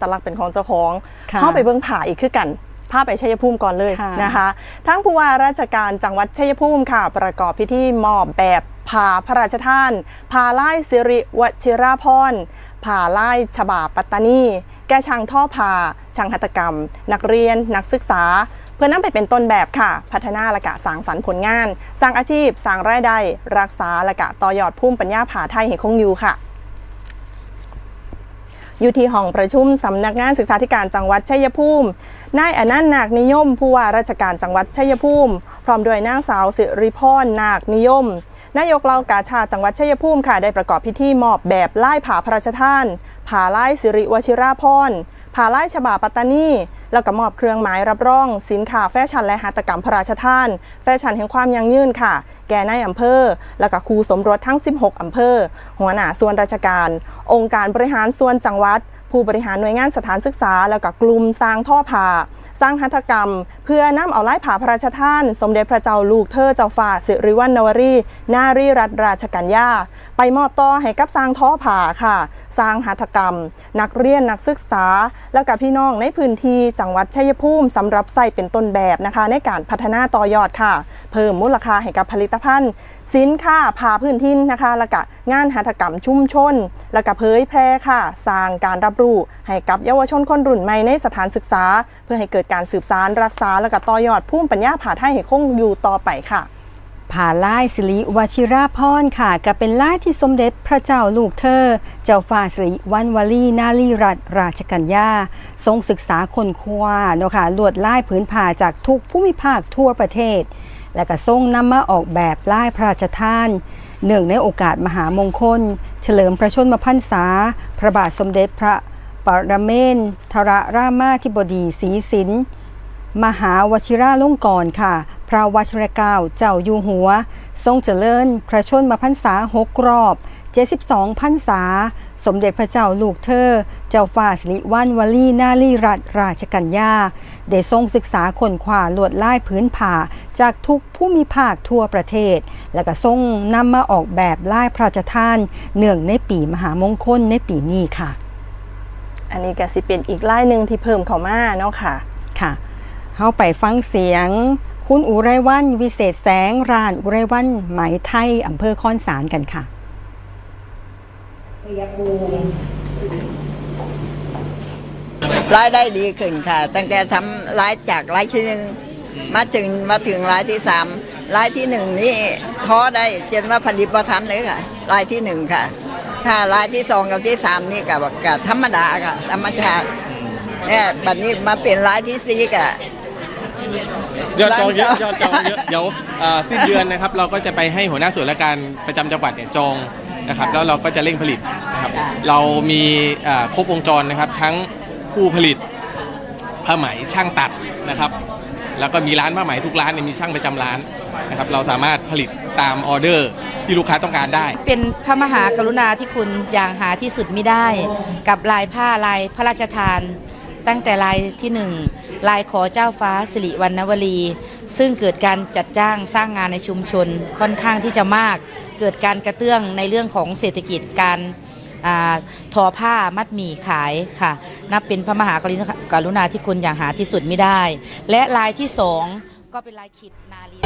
ตลักษณ์เป็นของเจ้าของค่ะเข้าไปเบิ้งผ่าอีกคือกันพาไปชัยภูมิก่อนเลยค่ะนะคะทั้งผู้ว่าราชการจังหวัดชัยภูมิค่ะ ประกอบพิธีมอบแบบผ่าพระราชทานผ่าไล่สิริวชิราพรผ่าไล่ฉบาปัตตานี แก่ช่างท่อผ่าช่างหัตถกรรม นักเรียน นักศึกษา เพื่อนำไปเป็นต้นแบบค่ะ พัฒนาและกะสร้างสรรค์ผลงาน สร้างอาชีพ สร้างรายได้ รักษาและกะต่อยอดพุ่มปัญญาผาไทยให้คงอยู่ค่ะ อยู่ที่ห้องประชุมสำนักงานศึกษาธิการจังหวัดชัยภูมิ นายอนันต์นาคนิยม ผู้ว่าราชการจังหวัดชัยภูมิ พร้อมด้วยนางสาวสิริพรนาคนิยม นายกเหล่ากาชาจังหวัดชัยภูมิค่ะได้ประกอบพิธีมอบแบบไล่ผาพระราชทานผาไล่สิริวชิราพร ผาไล่ฉบาปัตตานีแล้วก็มอบเครื่องหมายรับรอง สินค้าแฟชั่นและหัตถกรรมพระราชทาน แฟชั่นแห่งความยั่งยืนค่ะ แก่นายอำเภอ แล้วก็ครูสมรสทั้ง 16 อำเภอ หัวหน้าส่วนราชการ องค์การบริหารส่วนจังหวัด ผู้บริหารหน่วยงานสถานศึกษา แล้วก็กลุ่มสร้างท่อผ่าสร้างหัตถกรรม เพื่อนำเอาไล่ผ่าพระราชทาน สมเด็จพระเจ้าลูกเธอเจ้าฝ่าสิริวัณณวรี นารีรัตนราชกัญญาไปมอบต่อให้กับสร้างท่อผ่าค่ะ สร้างหัตถกรรม นักเรียนนักศึกษา แล้วกับพี่น้องในพื้นที่จังหวัดชัยภูมิสำหรับใส่เป็นต้นแบบนะคะ ในการพัฒนาต่อยอดค่ะ เพิ่มมูลค่าให้กับผลิตภัณฑ์ สินค้าผ่าพื้นทินนะคะแล้วก็งานหัตถกรรมชุมชน แล้วก็เผยแพร่ค่ะ สร้างการรับรู้ให้กับเยาวชนคนรุ่นใหม่ในสถานศึกษา เพื่อให้เกิดการสืบสารรักษาแล้วก็ต่อยอดภูมิปัญญาผ่าไทยให้คงอยู่ต่อไปค่ะ ผ่าล่ายสิริวชิราพรค่ะก็เป็นล่ายที่สมเด็จพระเจ้าลูกเธอ เจ้าฟ้าสิริวัณวลีนารีรัตราชกัญญาทรงศึกษาคนคว้าเนาะค่ะลวดล่ายผืนผ่าจากทุกภูมิภาคทั่วประเทศ และก็ทรงนำมาออกแบบล่ายพระราชทานเนื่องในโอกาสมหามงคล เฉลิมพระชนมพรรษา พระบาทสมเด็จพระปรเมนทรรามาธิบดีศรีสินมหาวชิราลงกรณ์ค่ะ พระวชิรเกล้าเจ้าอยู่หัว ทรงเจริญพระชนมพรรษาหกรอบ 72พรรษา สมเด็จพระเจ้าลูกเธอ เจ้าฟ้าสิริวัณวลีนารีรัตนราชกัญญาได้ทรงศึกษาคนขวาลวดลายพื้นผ่าจากทุกผู้มีภาคทั่วประเทศ และก็ทรงนำมาออกแบบลายพระราชทานเนื่องในปีมหามงคลในปีนี้ค่ะ อันนี้ก็สิเป็นอีกไล่หนึ่งที่เพิ่มเข้ามาเนาะค่ะค่ะเฮาไปฟังเสียง คุณอุไรวันวิเศษแสงร้านอุไรวันไหมไทยอำเภอคอนสารกันค่ะรายได้ดีขึ้นค่ะ ตั้งแต่ทำรายจากรายที่หนึ่งมาถึงมาถึงรายที่สามรายที่หนึ่งนี่ท้อได้จนว่าผลิตบ่ทันเลยค่ะรายที่หนึ่งค่ะ ค่ะรายที่สองกับที่สามนี่กับกับธรรมดาค่ะธรรมชาติเนี่ยบัดนี้มาเป็นรายที่สี่กับ ยอดจองเยอะยอดจองเยอะเดี๋ยวเอ่อสิ้นเดือนนะครับ เราก็จะไปให้หัวหน้าส่วนราชการประจำจังหวัดเนี่ยจองนะครับแล้วเราก็จะเร่งผลิตนะครับเรามีเอ่อครบวงจรนะครับทั้งผู้ผลิตผ้าไหมช่างตัดนะครับ แล้วก็มีร้านผ้าไหมทุกร้านเนี่ยมีช่างประจำร้านนะครับเราสามารถผลิตตามออเดอร์ที่ลูกค้าต้องการได้ เป็นพระมหากรุณาที่คุณอย่างหาที่สุดไม่ได้ กับลายผ้าลายพระราชทาน ตั้งแต่ลายที่หนึ่ง ลายขอเจ้าฟ้าสิริวัณณวลี ซึ่งเกิดการจัดจ้างสร้างงานในชุมชนค่อนข้างที่จะมาก เกิดการกระเตื้องในเรื่องของเศรษฐกิจการอทอผ้ามัดหมี่ขายค่ะ นับเป็นพระมหากรุณาที่คุณอย่างหาที่สุดไม่ได้ และลายที่สองก็เป็นลายขิดนาลี